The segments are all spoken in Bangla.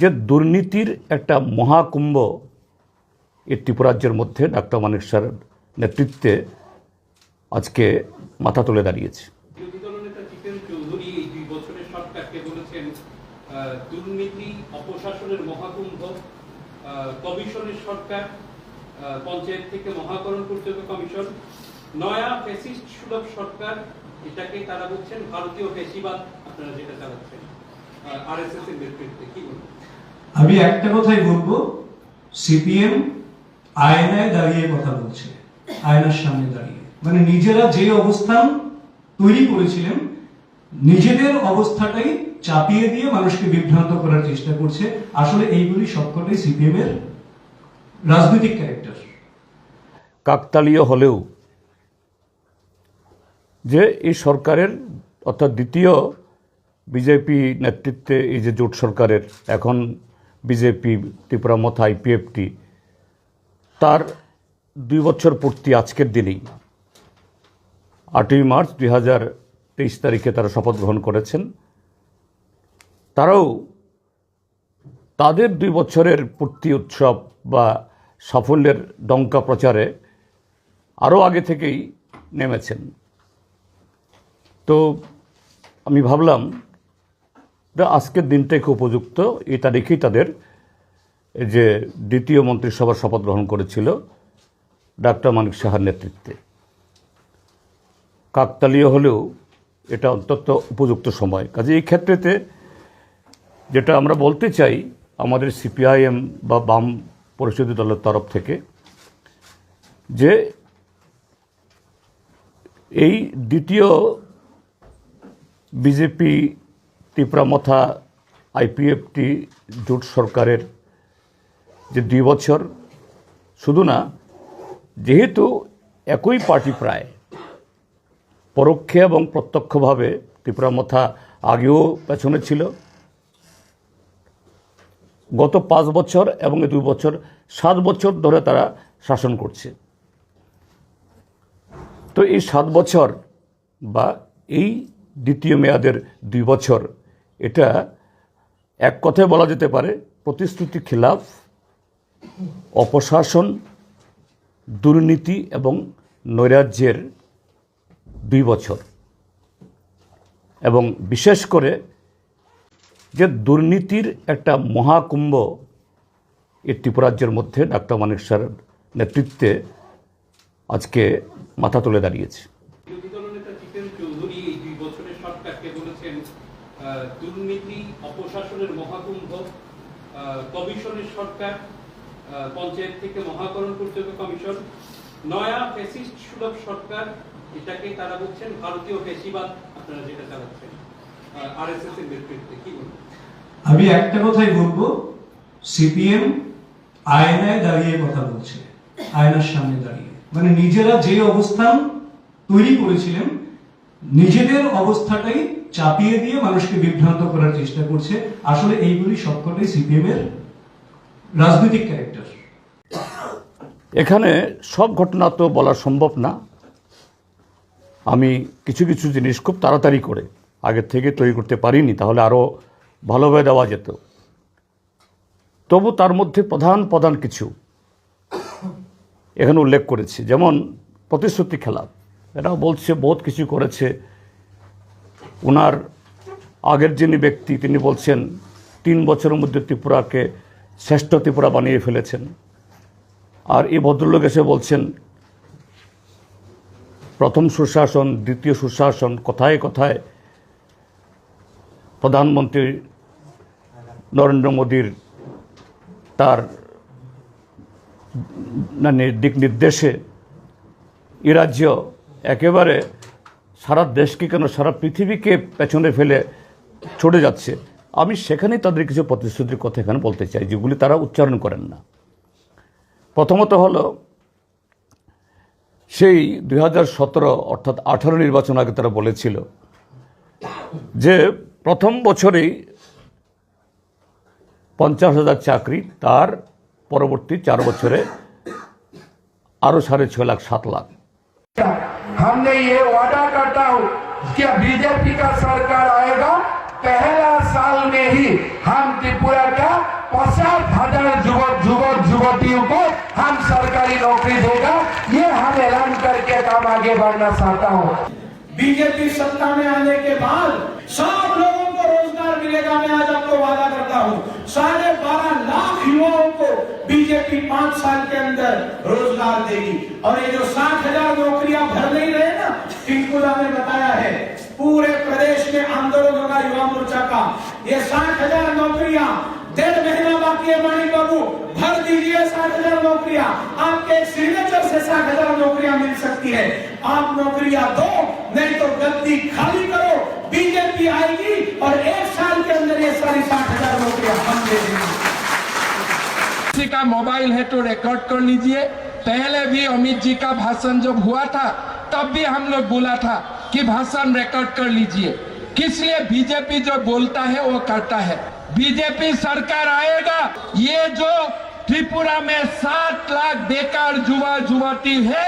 যে দুর্নীতির একটা মহাকুম্ভ এই ত্রিপুরাজ্যের মধ্যে ডাক্তার মানিক স্যারের নেতৃত্বে আজকে মাথা তুলে দাঁড়িয়েছে। দুর্নীতি অপশাসনের মহাকুম্ভ কমিশনের সরকার পঞ্চায়েত থেকে মহাকরণ পর্যন্ত কমিশন। নয়া ফ্যাসিস্ট সুলভ সরকার, এটাকে তারা বলছেন ভারতীয় ফ্যাসিবাদ, আপনারা যেটা চালাচ্ছেন আর এস এস এর নেতৃত্বে, কি বলবেন? আমি একটা কথাই বলব, সিপিএম আয়নায় দাঁড়িয়ে কথা বলছে, আয়নার সামনে দাঁড়িয়ে। মানে নিজেরা যে অবস্থান তৈরি করেছিলেন, নিজেদের অবস্থাটাই চাপিয়ে দিয়ে মানুষকে বিভ্রান্ত করার চেষ্টা করছে। আসলে এইগুলি সবকটাই সিপিএম এর রাজনৈতিক ক্যারেক্টার কাকতালীয় হলেও যে এই সরকারের, অর্থাৎ দ্বিতীয় বিজেপি নেতৃত্বে এই যে জোট সরকারের এখন বিজেপি, ত্রিপুরা মথা আইপিএফটি তার দুই বছর পূর্তি আজকের দিনেই। আটই মার্চ দুই হাজার তেইশ তারিখে তারা শপথ গ্রহণ করেছেন। তারাও তাদের দুই বছরের পূর্তি উৎসব বা সাফল্যের ডঙ্কা প্রচারে আরও আগে থেকেই নেমেছেন। তো আমি ভাবলাম আজকের দিনটাই খুব উপযুক্ত। এই তারিখেই তাদের যে দ্বিতীয় মন্ত্রিসভার শপথ গ্রহণ করেছিল ডাক্তার মানিক সাহার নেতৃত্বে। কাকতালীয় হলেও এটা অন্তত উপযুক্ত সময়। কাজে এই ক্ষেত্রেতে যেটা আমরা বলতে চাই, আমাদের সিপিআইএম বা বাম পরিষদীয় দলের তরফ থেকে, যে এই দ্বিতীয় বিজেপি ত্রিপুরামথা আইপিএফটি জোট সরকারের যে দুই বছর, শুধু না, যেহেতু একই পার্টি প্রায় পরোক্ষে এবং প্রত্যক্ষভাবে ত্রিপুরামথা আগেও পেছনে ছিল, গত পাঁচ বছর এবং দুই বছর, সাত বছর ধরে তারা শাসন করছে। তো এই সাত বছর বা এই দ্বিতীয় মেয়াদের দুই বছর এটা এক কথায় বলা যেতে পারে প্রতিশ্রুতি খিলাফ, অপশাসন, দুর্নীতি এবং নৈরাজ্যের দুই বছর। এবং বিশেষ করে যে দুর্নীতির একটা মহাকুম্ভ এই ত্রিপুরাজ্যের মধ্যে ডাক্তার মানিক নেতৃত্বে আজকে মাথা তুলে দাঁড়িয়েছে বিরোধী দলনেতা জিতেন চৌধুরী এই দুই বছরের সরকারকে বলেছেন আহ, দুর্নীতি অপশাসনের মহাকুম্ভ কমিশনের সরকার পঞ্চায়েত থেকে মহাকরণ পর্যন্ত কমিশন, নয়া ফ্যাসিস্ট সুলভ সরকার, এটাকে তারা বলছেন ভারতীয় ফ্যাসিবাদ, আপনারা যেটা চালাচ্ছেন আর এস এস এর নেতৃত্বে, কি বলবেন? আমি একটা কথাই বলব, সিপিএম আয়নায় দাঁড়িয়ে কথা বলছে, আয়নার সামনে দাঁড়িয়ে। মানে নিজেরা যে অবস্থান তৈরি করেছিলেন, নিজেদের অবস্থাটাই চাপিয়ে দিয়ে মানুষকে বিভ্রান্ত করার চেষ্টা করছে। আসলে এইগুলি সবকটাই সিপিএম এর রাজনৈতিক ক্যারেক্টার এখানে সব ঘটনা তো বলা সম্ভব না। আমি কিছু কিছু জিনিস খুব তাড়াতাড়ি করে আগের থেকে তৈরি করতে পারিনি, তাহলে আরও ভালোভাবে দেওয়া যেত। তবু তার মধ্যে প্রধান প্রধান কিছু এখানে উল্লেখ করেছি। যেমন প্রতিশ্রুতি খেলা। এটাও বলছে, বহুত কিছু করেছে। ওনার আগের যিনি ব্যক্তি, তিনি বলছেন, তিন বছরের মধ্যে ত্রিপুরাকে শ্রেষ্ঠ ত্রিপুরা বানিয়ে ফেলেছেন। আর এই ভদ্রলোক এসে বলছেন, প্রথম সুশাসন, দ্বিতীয় সুশাসন, কথায় কথায় প্রধানমন্ত্রী নরেন্দ্র মোদীর তার মানে দিক নির্দেশে এ রাজ্য একেবারে সারা দেশকে কেন সারা পৃথিবীকে পেছনে ফেলে ছড়ে যাচ্ছে? আমি সেখানেই তাদের কিছু প্রতিশ্রুতির কথা এখানে বলতে চাই, যেগুলি তারা উচ্চারণ করেন না। প্রথমত হলো, সেই দুই হাজার সতেরো অর্থাৎ আঠারো নির্বাচন আগে তারা বলেছিল যে প্রথম বছরেই পঞ্চাশ হাজার চাকরি, তার পরবর্তী চার বছরে আরও সাড়ে ছয় লাখ, সাত লাখ। हमने ये वादा करता हूँ कि बीजेपी का सरकार आएगा, पहला साल में ही हम त्रिपुरा का पचास हज़ार युवक युवक, युवतियों को हम सरकारी नौकरी देगा। ये हम ऐलान करके काम आगे बढ़ना चाहता हूँ। बीजेपी सत्ता में आने के बाद सब लोगों को रोज़गार मिलेगा। मैं आज आपको वादा करता हूँ, साढ़े बारह लाख युवाओं बीजेपी पाँच साल के अंदर रोज़गार देगी। और ये जो साठ हज़ार नौकरियाँ भर नहीं रहे ना टिंकुला ने बताया है। पूरे प्रदेश में आंदोलन होगा युवा मोर्चा का। ये साठ हज़ार नौकरियाँ, डेढ़ महीना बाकी है मानी बाबू। भर दीजिए साठ हज़ार नौकरियाँ। आपके सिग्नेचर से साठ हज़ार नौकरियाँ मिल सकती है। आप नौकरियाँ दो, नहीं तो गलती खाली का मोबाइल है तो रिकॉर्ड कर लीजिए। पहले भी अमित जी का भाषण जब हुआ था, तब भी हम लोग बोला था कि भाषण रिकॉर्ड कर लीजिए। किस लिए बीजेपी जो बोलता है, वो करता है। बीजेपी सरकार आएगा, ये जो त्रिपुरा में सात लाख बेकार युवा युवती है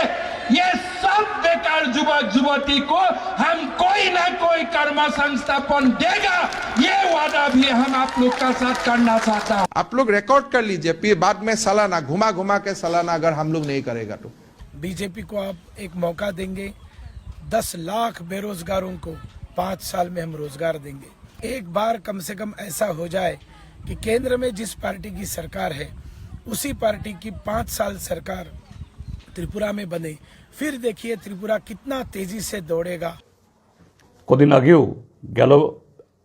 बेकार युवक युवती को हम कोई ना कोई कर्म संस्थापन देगा। ये वादा भी हम आप लोग का साथ करना चाहता हूँ। आप लोग रिकॉर्ड कर लीजिए फिर बाद में सालाना घुमा घुमा के सालाना अगर हम लोग नहीं करेगा तो। बीजेपी को आप एक मौका देंगे दस लाख बेरोजगारों को पाँच साल में हम रोज़गार देंगे। एक बार कम से कम ऐसा हो जाए कि केंद्र में जिस पार्टी की सरकार है उसी पार्टी की पाँच साल सरकार त्रिपुरा में बने ফির দেখিয়ে ত্রিপুরা কিতনা তেজি সে দৌড়েগা কদিন আগেও গেল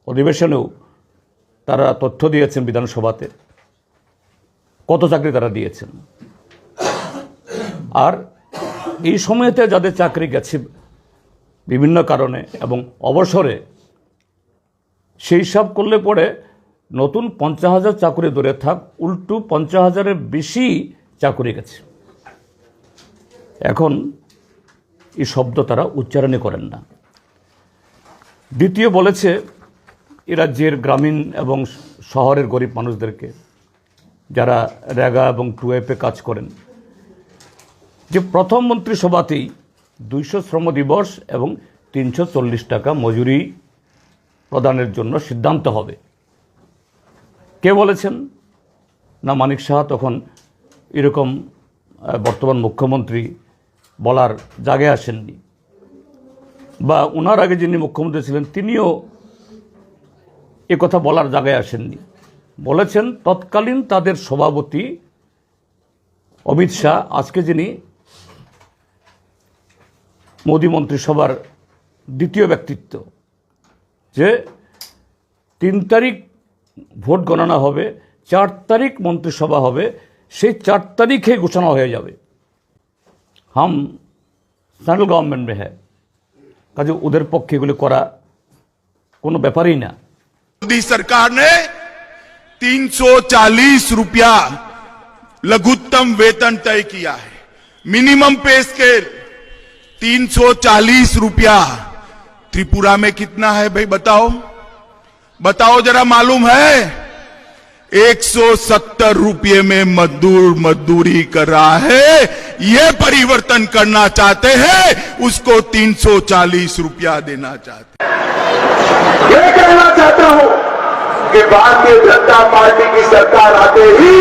অধিবেশনেও তারা তথ্য দিয়েছেন বিধানসভাতে। কত চাকরি তারা দিয়েছেন। আর এই সময়তে যাদের চাকরি গেছে বিভিন্ন কারণে এবং অবসরে, সেই সব করলে পরে নতুন পঞ্চাশ হাজার চাকরি দূরে থাক, উল্টু পঞ্চাশ হাজারের বেশি চাকরি গেছে। এখন এই শব্দ তারা উচ্চারণই করেন না। দ্বিতীয় বলেছে, এ রাজ্যের গ্রামীণ এবং শহরের গরিব মানুষদেরকে যারা রেগা এবং টুয়েপে কাজ করেন, যে প্রথম মন্ত্রিসভাতেই দুইশো শ্রম দিবস এবং তিনশো চল্লিশ টাকা মজুরি প্রদানের জন্য সিদ্ধান্ত হবে। কে বলেছেন? না, মানিক সাহা তখন এরকম বর্তমান মুখ্যমন্ত্রী বলার জায়গায় আসেননি। বা ওনার আগে যিনি মুখ্যমন্ত্রী ছিলেন, তিনিও এ কথা বলার জায়গায় আসেননি। বলেছেন, তৎকালীন তাদের সভাপতি অমিত শাহ, আজকে যিনি মোদী মন্ত্রিসভার দ্বিতীয় ব্যক্তিত্ব, যে তিন তারিখ ভোট গণনা হবে, চার তারিখ মন্ত্রিসভা হবে, সেই চার তারিখে ঘোষণা হয়ে যাবে। হাম সেন্ট্রাল গভর্নমেন্ট में है কাজে ওদের পক্ষে এগুলি করা কোনো ব্যাপারই না मोदी सरकार ने 340 रुपया लघुत्तम वेतन तय किया है मिनिमम पे स्केल 340 रुपया त्रिपुरा में कितना है भाई बताओ बताओ जरा मालूम है 170 रुपये में मजदूर मजदूरी कर रहा है ये परिवर्तन करना चाहते हैं उसको 340 रुपया देना चाहते हैं ये कहना चाहता हूं कि भारतीय जनता पार्टी की सरकार आते ही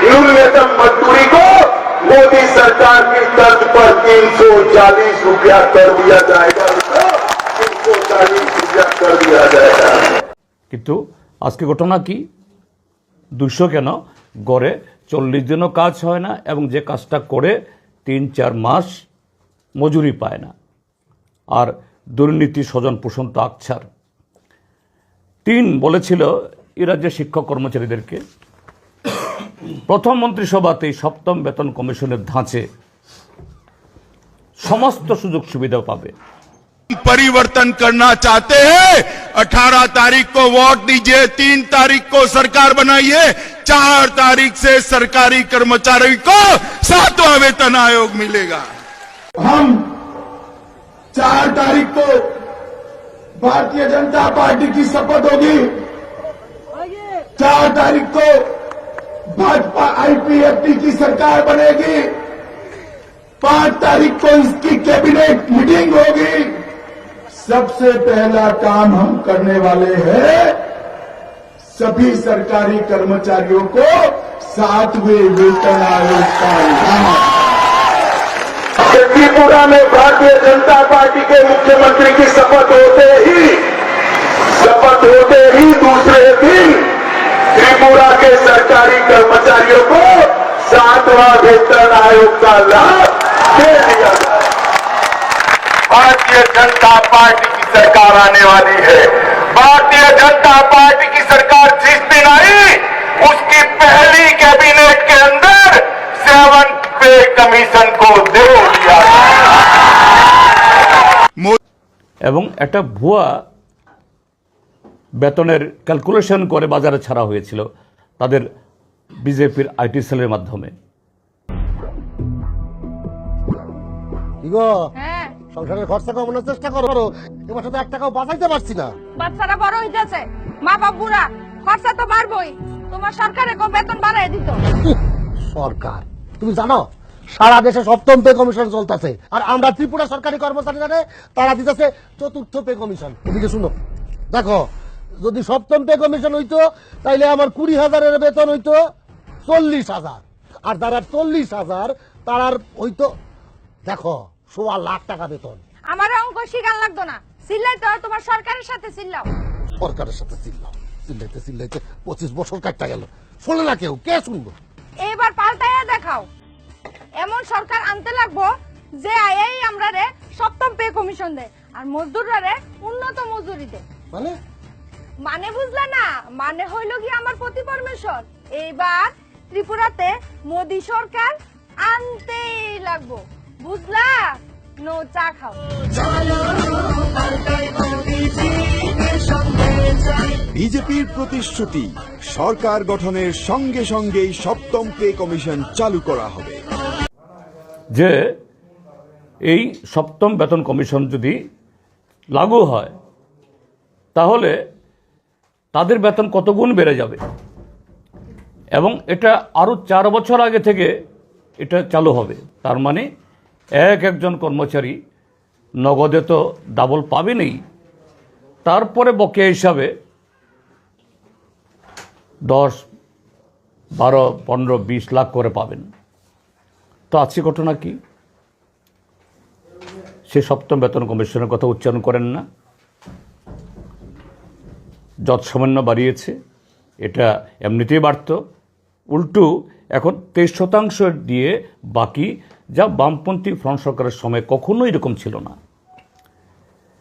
न्यूनतम मजदूरी को मोदी सरकार की तर्ज पर 340 रुपया कर दिया जाएगा उसको 340 रुपया कर दिया जाएगा কিন্তু আজকে ঘটনা কি দুশো কেন গড়ে চল্লিশ দিনও কাজ হয় না এবং যে কাজটা করে তিন চার মাস মজুরি পায় না আর দুর্নীতি স্বজন পোষণ তো আকছার তিন বলেছিল এ রাজ্যের শিক্ষক কর্মচারীদেরকে প্রথম মন্ত্রিসভাতেই সপ্তম বেতন কমিশনের ধাঁচে সমস্ত সুযোগ সুবিধা পাবে परिवर्तन करना चाहते हैं 18 तारीख को वोट दीजिए तीन तारीख को सरकार बनाइए चार तारीख से सरकारी कर्मचारी को सातवां वेतन आयोग मिलेगा। हम चार तारीख को भारतीय जनता पार्टी की शपथ होगी। चार तारीख को भाजपा आईपीएफटी की सरकार बनेगी। पाँच तारीख को इसकी कैबिनेट मीटिंग होगी। सबसे पहला काम हम करने वाले हैं सभी सरकारी कर्मचारियों को सातवें वेतन आयोग का त्रिपुरा में भारतीय जनता पार्टी के मुख्यमंत्री की शपथ होते ही, शपथ होते ही दूसरे दिन त्रिपुरा के सरकारी कर्मचारियों को सातवां वेतन आयोग का लाभ दे दिया भारतीय जनता पार्टी की सरकार आने वाली है। भारतीय जनता पार्टी की सरकार जिस दिन आई उसकी पहली कैबिनेट के अंदर सेवन पे कमीशन को दे दिया এবং একটা ভুয়া বেতনের ক্যালকুলেশন করে বাজারে ছাড়া হয়েছিল তাদের বিজেপির আইটি সেলের মাধ্যমে কি গো হ্যাঁ সংসারের খরচা কমানোর চেষ্টা করো। এবার তো এক টাকাও বাঁচাইতে পারছি না। বাচ্চারা বড় হইতেছে। মা বাপ বুড়া খরচা তো বাড়বই তোমার সরকারে কো বেতন বাড়াই দিত। সরকার। তুমি জানো সারা দেশে সপ্তম পে কমিশন চলতেছে। আর আমরা ত্রিপুরা সরকারি কর্মচারী কর্মচারীরা তারা দিতেছে চতুর্থ পে কমিশন। তুমি কি শুনো? দেখো যদি সপ্তম পে কমিশন হইতো তাইলে আমার কুড়ি হাজারের বেতন হইতো চল্লিশ হাজার। আর যারা চল্লিশ হাজার তারার হইতো দেখো সোয়া লাখ টাকা বেতন। আমার অঙ্ক শিখান লাগতো না। চিল্লাই তো তোমার সরকারের সাথে চিল্লাও সরকারের সাথে চিল্লাও চিল্লাইতে চিল্লাইতে পঁচিশ বছর কাটটা গেল। শোনে না কেউ কে শুনব? এবার পাল্টাইয়া দেখাও। এমন সরকার আনতে লাগবো যে এই আমরা রে সপ্তম পে কমিশন দেয় আর মজদুররা রে উন্নত মজুরি দেয়। মানে? মানে বুঝলা না? মানে হইল কি আমার প্রতি পরমেশ্বর? এইবার ত্রিপুরাতে মোদি সরকার আনতেই লাগবো। বুঝলা? নো চা খাও। বিজেপির প্রতিশ্রুতি সরকার গঠনের সঙ্গে সঙ্গেই সপ্তম পে কমিশন চালু করা হবে। যে এই সপ্তম বেতন কমিশন যদি লাগু হয় তাহলে তাদের বেতন কত গুণ বেড়ে যাবে? এবং এটা আরও চার বছর আগে থেকে এটা চালু হবে। তার মানে এক একজন কর্মচারী নগদে তো ডাবল পাবেনই। তারপরে বকেয়া হিসাবে দশ, বারো, পনেরো, বিশ লাখ করে পাবেন। তো আছে ঘটনা কি? সে সপ্তম বেতন কমিশনের কথা উচ্চারণ করেন না। যত সামান্য বাড়িয়েছে, এটা এমনিতেই বাড়ত। উল্টু এখন তেইশ শতাংশ দিয়ে বাকি যা বামপন্থী ফ্রন্ট সরকারের সময় কখনোই এরকম ছিল না।